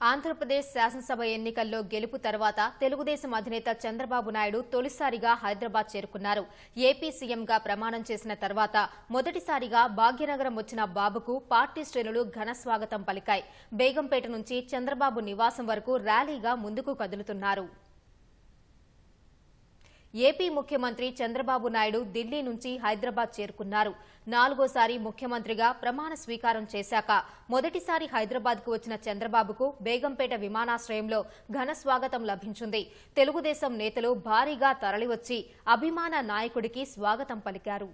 ఆంధ్రప్రదేశ్ శాసనసభ ఎన్నికల్లో గెలుపు తర్వాత తెలుగుదేశం అధినేత చంద్రబాబు నాయుడు తొలిసారిగా హైదరాబాద్ చేరుకున్నారు. ఏపీ సీఎంగా ప్రమాణం చేసిన తర్వాత మొదటిసారిగా భాగ్యనగరం వచ్చిన బాబుకు పార్టీ శ్రేణులు ఘన స్వాగతం పలికాయి. బేగంపేట నుంచి చంద్రబాబు నివాసం వరకు ర్యాలీగా ముందుకు కదులుతున్నారు. ఏపీ ముఖ్యమంత్రి చంద్రబాబు నాయుడు ఢిల్లీ నుంచి హైదరాబాద్ చేరుకున్నారు. నాలుగోసారి ముఖ్యమంత్రిగా ప్రమాణ స్వీకారం చేశాక మొదటిసారి హైదరాబాద్కు వచ్చిన చంద్రబాబుకు బేగంపేట విమానాశ్రయంలో ఘన స్వాగతం లభించింది. తెలుగుదేశం నేతలు భారీగా తరలివచ్చి అభిమాన నాయకుడికి స్వాగతం పలికారు.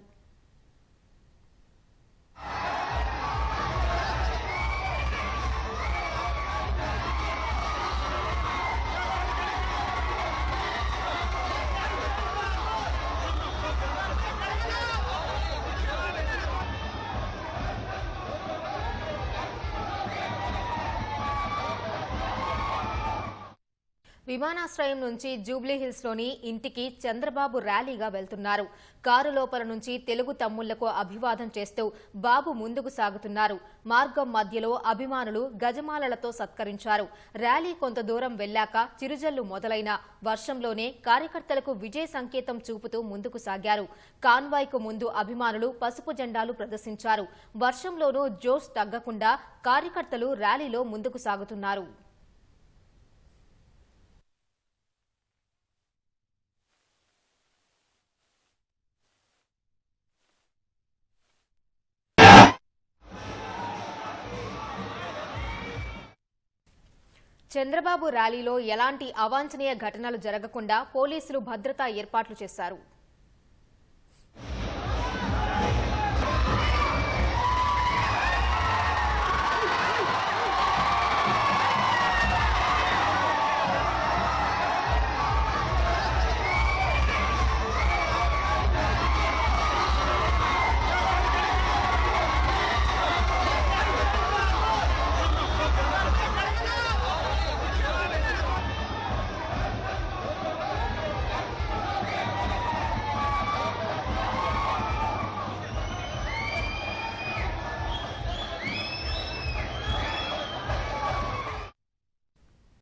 విమానాశ్రయం నుంచి జూబ్లీహిల్స్లోని ఇంటికి చంద్రబాబు ర్యాలీగా వెళ్తున్నారు. కారు లోపల నుంచి తెలుగు తమ్ముళ్ళకు అభివాదం చేస్తూ బాబు ముందుకు సాగుతున్నారు. మార్గం మధ్యలో అభిమానులు గజమాలలతో సత్కరించారు. ర్యాలీ కొంత దూరం వెళ్ళాక చిరుజల్లు మొదలైన వర్షంలోనే కార్యకర్తలకు విజయ సంకేతం చూపుతూ ముందుకు సాగారు. కాన్వాయ్కు ముందు అభిమానులు పసుపు జెండాలు ప్రదర్శించారు. వర్షంలోనూ జోష్ తగ్గకుండా కార్యకర్తలు ర్యాలీలో ముందుకు సాగుతున్నారు. చంద్రబాబు ర్యాలీలో ఎలాంటి అవాంఛనీయ ఘటనలు జరగకుండా పోలీసులు భద్రతా ఏర్పాట్లు చేశారు.